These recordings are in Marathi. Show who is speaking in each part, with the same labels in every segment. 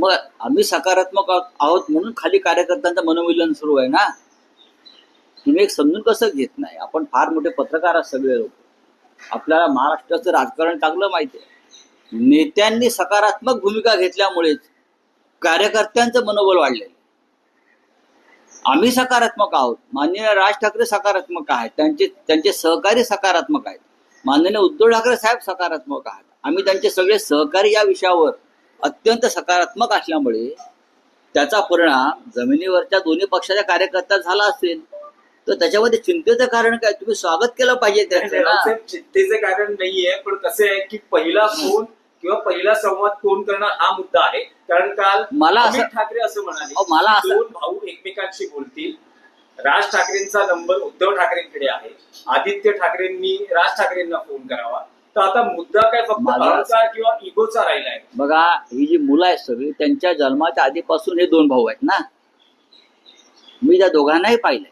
Speaker 1: मग आम्ही सकारात्मक आहोत म्हणून खाली कार्यकर्त्यांचं मनोविलन सुरू आहे ना? तुम्ही एक समजून कसं घेत नाही? आपण फार मोठे पत्रकार आहात सगळे लोक. आपल्याला महाराष्ट्राचं राजकारण चांगलं माहिती आहे. नेत्यांनी सकारात्मक भूमिका घेतल्यामुळेच कार्यकर्त्यांचं मनोबल वाढले आम्ही सकारात्मक आहोत. माननीय राज ठाकरे सकारात्मक आहेत. त्यांचे त्यांचे सहकारी सकारात्मक आहेत. माननीय उद्धव ठाकरे साहेब सकारात्मक आहेत. आम्ही त्यांचे सगळे सहकारी या विषयावर अत्यंत सकारात्मक असल्यामुळे त्याचा परिणाम जमिनीवरच्या दोन्ही पक्षाच्या कार्यकर्त्यात झाला असेल. तर त्याच्यामध्ये चिंतेचं कारण काय? तुम्ही स्वागत केलं पाहिजे
Speaker 2: चिंतेचे कारण नाहीये पण कसं आहे की पहिला फोन किंवा पहिला संवाद कोण करणार हा मुद्दा आहे. कारण काल
Speaker 1: मला
Speaker 2: ठाकरे असं म्हणाले
Speaker 1: मला
Speaker 2: दोन भाऊ एकमेकांशी बोलतील. राज ठाकरेंचा नंबर उद्धव ठाकरेंकडे आहे. आदित्य ठाकरेंनी राज ठाकरेंना फोन करावा. तर आता मुद्दा काय फक्त किंवा इगोचा राहिलाय?
Speaker 1: बघा ही जी मुलं आहेत सगळी त्यांच्या जन्माच्या आधीपासून हे दोन भाऊ आहेत ना? मी त्या दोघांनाही पाहिलंय.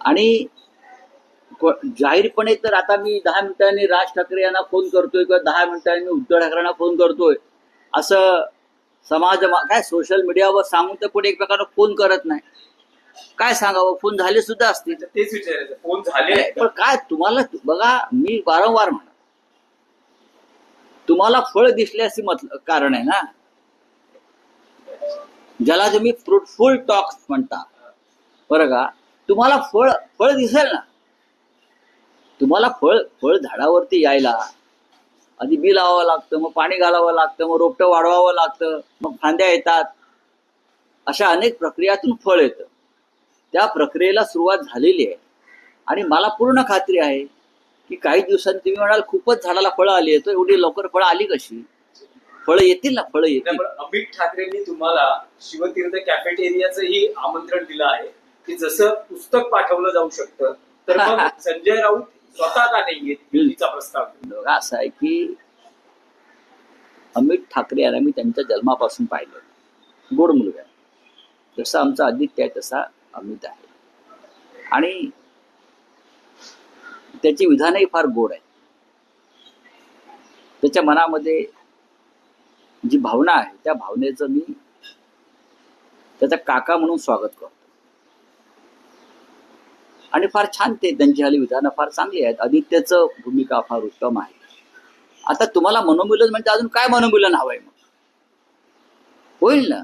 Speaker 1: आणि जाहीरपणे तर आता मी दहा मिनिटांनी राज ठाकरे यांना फोन करतोय किंवा दहा मिनिटांनी उद्धव ठाकरेंना फोन करतोय. असं समाज काय सोशल मीडियावर सांगून तर पुढे एकमेकांना फोन करत नाही. काय सांगावं? फोन झाले सुद्धा असतील.
Speaker 2: तेच विचारायचं. फोन झाले
Speaker 1: पण? काय तुम्हाला बघा मी वारंवार म्हणा तुम्हाला फळ दिसल्याचे मत कारण आहे ना? ज्याला तुम्ही फ्रुटफुल टॉक्स म्हणता. बरं का? तुम्हाला फळ फळ दिसेल ना? तुम्हाला फळ फळ झाडावरती यायला. आधी बी लावावं लागतं मग पाणी घालावं लागतं मग रोपटं वाढवावं लागतं मग फांद्या येतात. अशा अनेक प्रक्रियातून फळ येतं. त्या प्रक्रियेला सुरुवात झालेली आहे. आणि मला पूर्ण खात्री आहे की काही दिवसांनी तुम्ही म्हणाल खूपच झाडाला फळं आली तर एवढी लवकर फळं आली कशी? फळं येतील ना फळं येतील.
Speaker 2: अमित ठाकरेंनी तुम्हाला शिवतीर्थ कॅफेटेरियाचंही आमंत्रण दिलं आहे की जसं पुस्तक पाठवलं जाऊ शकतं तर संजय राऊत स्वतः का नाही येत? प्रस्ताव.
Speaker 1: असं आहे की अमित ठाकरे यांना मी त्यांच्या जन्मापासून पाहिलं. गोड मुलगा जसा आमचा आदित्य आहे तसा अमित आहे. आणि त्याची विधानही फार गोड आहे. त्याच्या मनामध्ये जी भावना आहे त्या भावनेचं मी त्याचा काका म्हणून स्वागत करतो. आणि फार छान ते त्यांची हल्ली विधानं फार चांगली आहेत. आदित्यचं भूमिका फार उत्तम आहे. आता तुम्हाला मनोमिलन म्हणजे अजून काय मनोमिलन हवंय मग? होईल ना?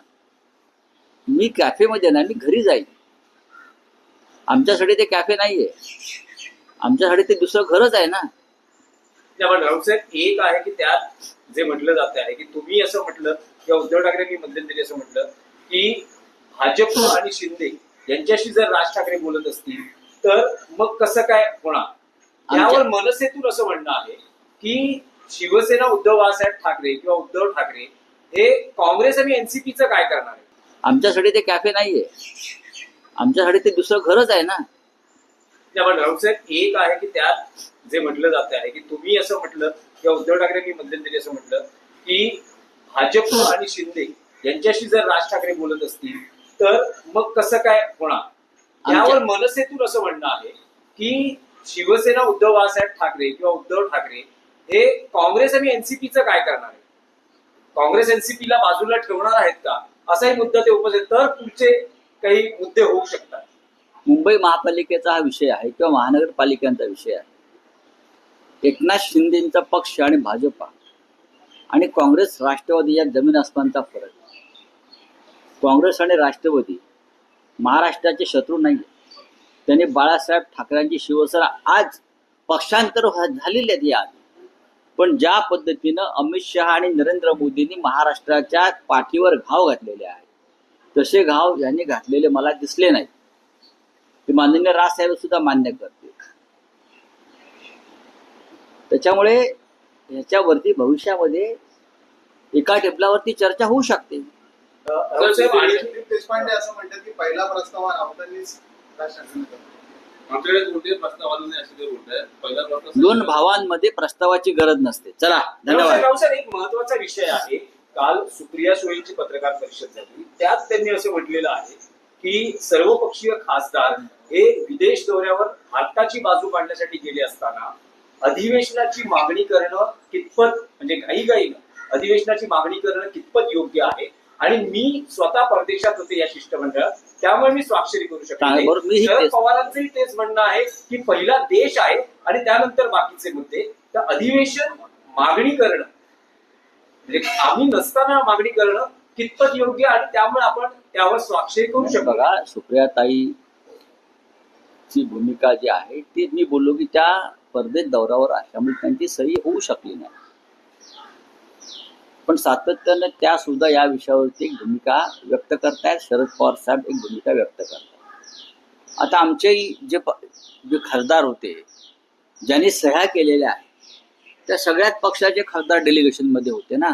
Speaker 1: मी कॅफेमध्ये ना मी घरी जाईल आमच्यासाठी ते कॅफे नाहीये. आमच्यासाठी ते दुसरं घरच आहे ना.
Speaker 2: त्यामुळे राऊत साहेब एक आहे की त्यात जे म्हटलं जात आहे की तुम्ही असं म्हटलं किंवा उद्धव ठाकरेंनी मध्यंतरी असं म्हटलं की भाजप आणि शिंदे यांच्याशी जर राज ठाकरे बोलत असतील तर मग कसं काय होणार? यावर मनसेतून असं म्हणणं आहे की शिवसेना उद्धव बाळासाहेब ठाकरे किंवा उद्धव ठाकरे हे काँग्रेस आणि एनसीपीचं काय करणार आहे?
Speaker 1: आमच्यासाठी ते कॅफे नाहीये. आमच्यासाठी ते दुसरं घरच आहे ना.
Speaker 2: त्यामुळे राऊत साहेब एक आहे की त्यात जे म्हटलं जात आहे की तुम्ही असं म्हटलं किंवा उद्धव ठाकरेंनी मध्यंतरी असं म्हटलं की भाजप आणि शिंदे यांच्याशी जर राज ठाकरे बोलत असतील तर मग कसं काय होणार? यावर मनसेतून असं म्हणणं आहे की शिवसेना उद्धव बाळासाहेब ठाकरे किंवा उद्धव ठाकरे हे काँग्रेस आणि एनसीपीचं काय करणार आहे? काँग्रेस एनसीपीला बाजूला ठेवणार आहेत का? असाही मुद्दा ते उपस्थित तर पुढचे काही मुद्दे होऊ शकतात.
Speaker 1: मुंबई महापालिकेचा हा विषय आहे किंवा महानगरपालिकांचा विषय आहे. एकनाथ शिंदेचा पक्ष आणि भाजपा आणि काँग्रेस राष्ट्रवादी या जमीन आसमानचा फरक. काँग्रेस आणि राष्ट्रवादी महाराष्ट्राचे शत्रू नाही त्यांनी बाळासाहेब ठाकरेंची शिवसेना आज पक्षांतर झालेली आहे या आधी. पण ज्या पद्धतीनं अमित शहा आणि नरेंद्र मोदींनी महाराष्ट्राच्या पाठीवर घाव घातलेले आहे तसे घाव यांनी घातलेले मला दिसले नाहीत. ते माननीय राजसाहेब सुद्धा मान्य करते त्याच्यामुळे ह्याच्यावरती भविष्यामध्ये एका टेबलावरती चर्चा होऊ शकते.
Speaker 3: देशपांडे असं म्हणतात की पहिला प्रस्ताव
Speaker 4: नाही
Speaker 1: दोन भावांमध्ये प्रस्तावाची गरज नसते. चला धन्यवाद.
Speaker 2: एक महत्त्वाचा विषय आहे. काल सुप्रिया सुळेंची पत्रकार परिषद झाली. त्यात त्यांनी असं म्हटलेलं आहे की सर्वपक्षीय खासदार हे विदेश दौऱ्यावर भारताची बाजू मांडण्यासाठी गेले असताना अधिवेशनाची मागणी करणं कितपत म्हणजे घाई अधिवेशनाची मागणी करणं कितपत योग्य आहे? आणि मी स्वतः परदेशात होते या शिष्टमंडळात त्यामुळे मी स्वाक्षरी करू शकतो शरद पवारांचंही तेच म्हणणं आहे की पहिला देश आहे आणि त्यानंतर बाकीचे मुद्दे. तर अधिवेशन मागणी करणं म्हणजे आम्ही नसताना मागणी करणं कितपत योग्य आणि त्यामुळे आपण त्यावर स्वाक्षरी करू शकतो.
Speaker 1: बघा सुप्रियाताई ची भूमिका जी आहे ती मी बोललो की त्या परदेश दौऱ्यावर असल्यामुळे त्यांची सही होऊ शकली नाही. पण सातत्यानं त्या सुद्धा या विषयावरती एक भूमिका व्यक्त करतायत. शरद पवार साहेब एक भूमिका व्यक्त करतायत. आता आमचे जे जे खासदार होते ज्यांनी सह्या केलेल्या आहेत त्या सगळ्याच पक्षाचे खासदार डेलिगेशनमध्ये होते ना.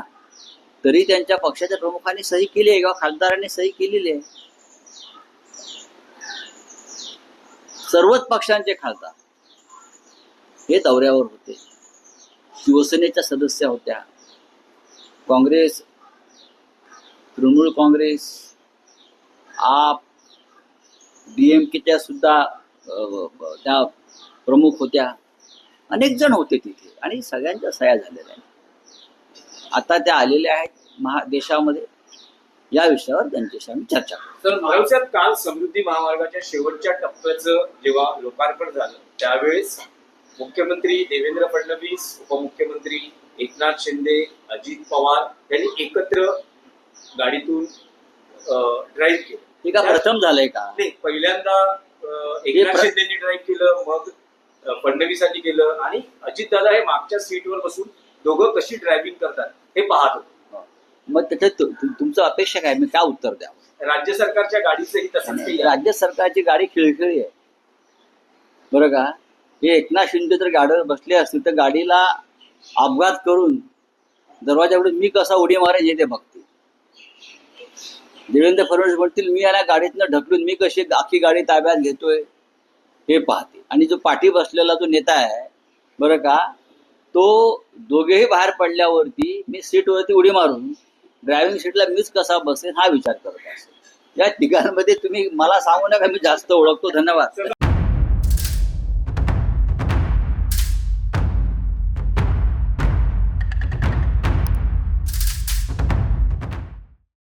Speaker 1: तरी त्यांच्या पक्षाच्या प्रमुखांनी सही केली आहे किंवा खासदारांनी सही केलेली आहे. सर्वच पक्षांचे खासदार हे दौऱ्यावर होते. शिवसेनेच्या सदस्य होत्या. काँग्रेस तृणमूल काँग्रेस आप डीएमकेच्या सुद्धा त्या प्रमुख होत्या. अनेक जण होते तिथे आणि सगळ्यांच्या सह्या झालेल्या आहेत. आता त्या आलेल्या आहेत महा देशामध्ये या विषयावर त्यांच्याशी आम्ही चर्चा करू.
Speaker 2: तर काल समृद्धी महामार्गाच्या शेवटच्या टप्प्याचं जेव्हा लोकार्पण झालं त्यावेळेस मुख्यमंत्री देवेंद्र फडणवीस उपमुख्यमंत्री एकनाथ शिंदे अजित पवार यांनी एकत्र गाडीतून ड्राईव्ह केलं.
Speaker 1: हे का प्रथम झालंय का?
Speaker 2: नाही पहिल्यांदा एकनाथ शिंदेनी ड्राईव्ह केलं मग फडणवीसांनी केलं आणि अजितदादा हे मागच्या सीटवर बसून दोघं कशी ड्रायव्हिंग करतात हे पाहत होते.
Speaker 1: मग त्याच्यात तुमचं अपेक्षा काय? मी काय उत्तर द्या
Speaker 2: राज्य सरकारच्या गाडीचंही तसंच.
Speaker 1: राज्य सरकारची गाडी खिळखिळी आहे. बरं का? हे एकनाथ शिंदे जर गाडीवर बसले असतील तर गाडीला अपघात करून दरवाजाकडून मी कसा उडी मारेन हे ते बघतील. देवेंद्र फडणवीस म्हणतील मी याला गाडीतनं ढकलून मी कशी आखी गाडी ताब्यात घेतोय? हे पाहते. आणि जो पाठी बसलेला जो नेता आहे बरं का तो दोघेही बाहेर पडल्यावरती मी सीटवरती उडी मारून ड्रायव्हिंग सीटला मीच कसा बसेन हा विचार करत असतो या ठिकाणामध्ये तुम्ही मला सांगू नका मी जास्त ओळखतो. धन्यवाद.